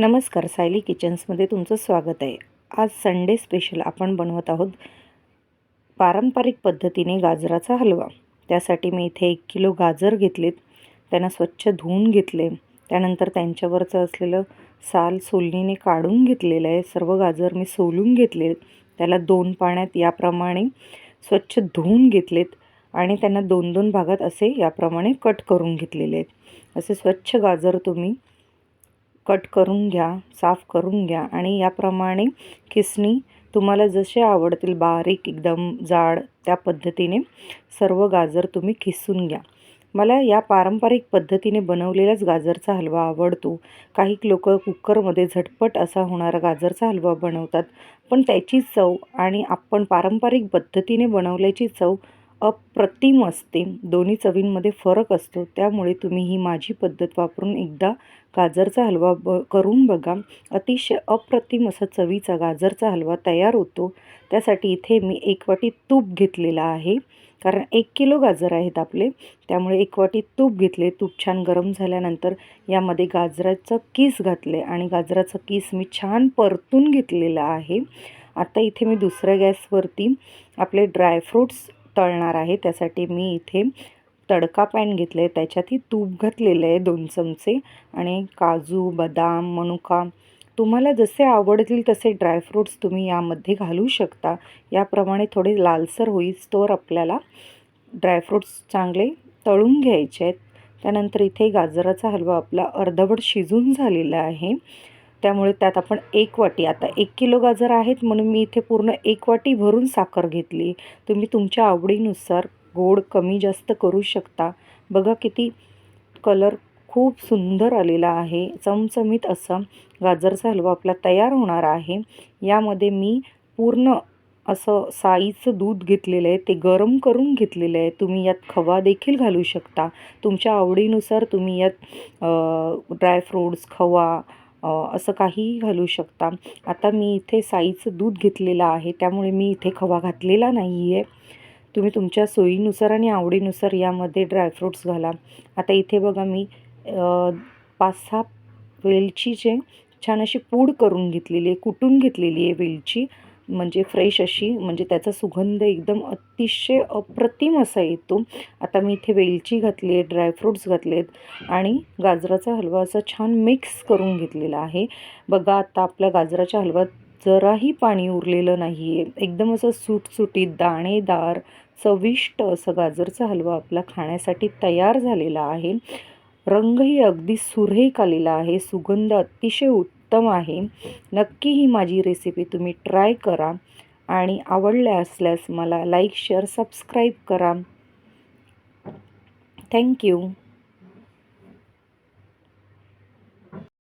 नमस्कार सायली किचन्समध्ये तुमचं स्वागत आहे. आज संडे स्पेशल आपण बनवत आहोत पारंपरिक पद्धतीने गाजराचा हलवा. त्यासाठी मी इथे एक किलो गाजर घेतलेत. त्यांना स्वच्छ धुवून घेतले. त्यानंतर त्यांच्यावरचं असलेलं साल सोलणीने काढून घेतलेलं आहे. सर्व गाजर मी सोलून घेतले त्याला दोन पाण्यात याप्रमाणे स्वच्छ धुवून घेतलेत आणि त्यांना दोन दोन भागात असे याप्रमाणे कट करून घेतलेले आहेत. असे स्वच्छ गाजर तुम्ही कट करून घ्या साफ करून घ्या आणि याप्रमाणे खिसणी तुम्हाला जसे आवडतील बारीक एकदम जाड त्या पद्धतीने सर्व गाजर तुम्ही खिसून घ्या. मला या पारंपरिक पद्धतीने बनवलेलाच गाजरचा हलवा आवडतो. काही लोक कुकरमध्ये झटपट असा होणारा गाजरचा हलवा बनवतात पण त्याची चव आणि आपण पारंपरिक पद्धतीने बनवल्याची चव अप्रतिम असते. दोन्ही चवींमध्ये फरक असतो. त्यामुळे तुम्ही ही माझी पद्धत वापरून एकदा गाजरचा हलवा ब करून बघा. अतिशय अप्रतिम असा चवीचा गाजरचा हलवा तयार होतो. त्यासाठी इथे मी एक वाटी तूप घेतलेला आहे. कारण एक किलो गाजर आहेत आपले. त्यामुळे एक वाटी तूप घेतले. तूप छान गरम झाल्यानंतर यामध्ये गाजराचं कीस घातले आणि गाजराचं कीस मी छान परतून घेतलेलं आहे. आता इथे मी दुसऱ्या गॅसवरती आपले ड्रायफ्रूट्स तळणार आहे. त्यासाठी मी इथे तडका पॅन घेतलं आहे त्याच्यातही तूप घातलेलं आहे दोन चमचे आणि काजू बदाम मनुका. तुम्हाला जसे आवडतील तसे ड्रायफ्रूट्स तुम्ही यामध्ये घालू शकता. याप्रमाणे थोडे लालसर होईस्तोवर आपल्याला. ड्रायफ्रूट्स चांगले तळून घ्यायचे आहेत. त्यानंतर इथे गाजराचा हलवा आपला अर्धवट शिजून झालेला आहे. त्यामुळे त्यात आपण एक वाटी आता एक किलो गाजर आहेत म्हणून मी इथे पूर्ण एक वाटी भरून साखर घेतली. तुम्ही तुमच्या आवडीनुसार गोड कमी जास्त करू शकता. बघा किती कलर खूप सुंदर आलेला आहे. चमचमीत असं गाजरचा हलवा आपला तयार होणार आहे. यामध्ये मी पूर्ण असं साईचं दूध घेतलेलं आहे. ते गरम करून घेतलेलं आहे. तुम्ही यात खवा देखील घालू शकता. तुमच्या आवडीनुसार तुम्ही यात ड्रायफ्रूट्स खवा असं काहीही घालू शकता. आता मी इथे साईचं दूध घेतलेलं आहे त्यामुळे मी इथे खवा घातलेला नाही आहे तुम्ही तुमच्या सोयीनुसार आणि आवडीनुसार यामध्ये ड्रायफ्रूट्स घाला. आता इथे बघा मी पाच सहा वेलचीचे छान अशी पूड करून घेतलेली आहे कुटून घेतलेली आहे वेलची. म्हणजे फ्रेश अशी म्हणजे त्याचा सुगंध एकदम अतिशय अप्रतिम असा येतो. आता मी इथे वेलची घातली आहे ड्रायफ्रूट्स घातले आहेत आणि गाजराचा हलवा असा छान मिक्स करून घेतलेला आहे. बघा आता आपल्या गाजराच्या हलव्यात जराही पाणी उरलेलं नाही आहे एकदम असं सुटसुटीत दाणेदार चविष्ट असं गाजरचा हलवा आपला खाण्यासाठी तयार झालेला आहे. रंगही अगदी सुरेख आलेला आहे. सुगंध अतिशय उत्तम आहे. नक्की ही माझी रेसिपी तुम्ही ट्राय करा आणि आवडल्या असल्यास मला लाईक शेअर सबस्क्राईब करा. Thank you